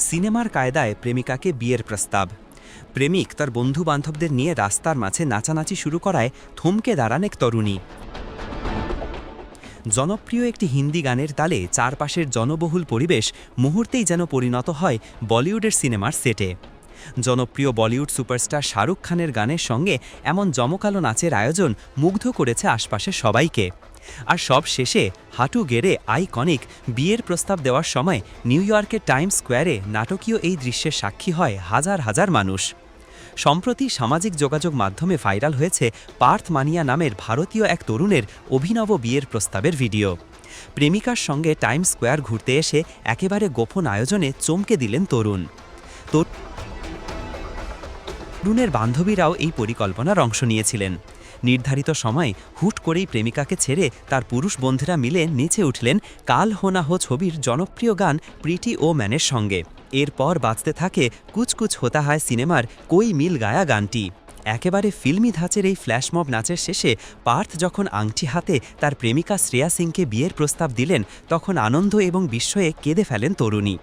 সিনেমার কায়দায় প্রেমিকাকে বিয়ের প্রস্তাব। প্রেমিক তার বন্ধু বান্ধবদের নিয়ে রাস্তার মাঝে নাচানাচি শুরু করায় থমকে দাঁড়ান এক তরুণী। জনপ্রিয় একটি হিন্দি গানের তালে চারপাশের জনবহুল পরিবেশ মুহূর্তেই যেন পরিণত হয় বলিউডের সিনেমার সেটে। জনপ্রিয় বলিউড সুপারস্টার শাহরুখ খানের গানের সঙ্গে এমন জমকালো নাচের আয়োজন মুগ্ধ করেছে আশপাশের সবাইকে। আর সব শেষে হাঁটু গেড়ে আইকনিক বিয়ের প্রস্তাব দেওয়ার সময় নিউ ইয়র্কের টাইম স্কোয়ারে নাটকীয় এই দৃশ্যের সাক্ষী হয় হাজার হাজার মানুষ। সম্প্রতি সামাজিক যোগাযোগ মাধ্যমে ভাইরাল হয়েছে পার্থ মানিয়া নামের ভারতীয় এক তরুণের অভিনব বিয়ের প্রস্তাবের ভিডিও। প্রেমিকার সঙ্গে টাইম স্কোয়ার ঘুরতে এসে একেবারে গোপন আয়োজনে চমকে দিলেন তরুণ। তরুণের বান্ধবীরাও এই পরিকল্পনার অংশ নিয়েছিলেন। নির্ধারিত সময় হুট করেই প্রেমিকাকে ছেড়ে তার পুরুষ বন্ধুরা মিলে নেচে উঠলেন কাল হোনা হো ছবির জনপ্রিয় গান প্রিটি ও ম্যানের সঙ্গে। এরপর বাজতে থাকে কুচকুচ হোতা হয় সিনেমার কই মিল গায়া গানটি। একেবারে ফিল্মি ধাঁচের এই ফ্ল্যাশমব নাচের শেষে পার্থ যখন আংটি হাতে তার প্রেমিকা শ্রেয়া সিংকে বিয়ের প্রস্তাব দিলেন, তখন আনন্দ এবং বিস্ময়ে কেঁদে ফেলেন তরুণী।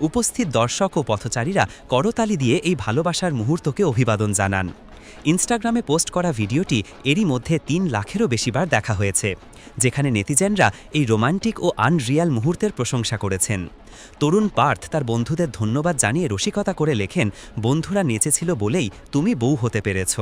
উপস্থিত দর্শক ও পথচারীরা করতালি দিয়ে এই ভালোবাসার মুহূর্তকে অভিবাদন জানান। ইনস্টাগ্রামে পোস্ট করা ভিডিওটি এরই মধ্যে তিন লাখেরও বেশিবার দেখা হয়েছে, যেখানে নেতিজেনরা এই রোমান্টিক ও আনরিয়াল মুহূর্তের প্রশংসা করেছেন। তরুণ পার্থ তার বন্ধুদের ধন্যবাদ জানিয়ে রসিকতা করে লেখেন, বন্ধুরা নেচেছিল বলেই তুমি বউ হতে পেরেছ।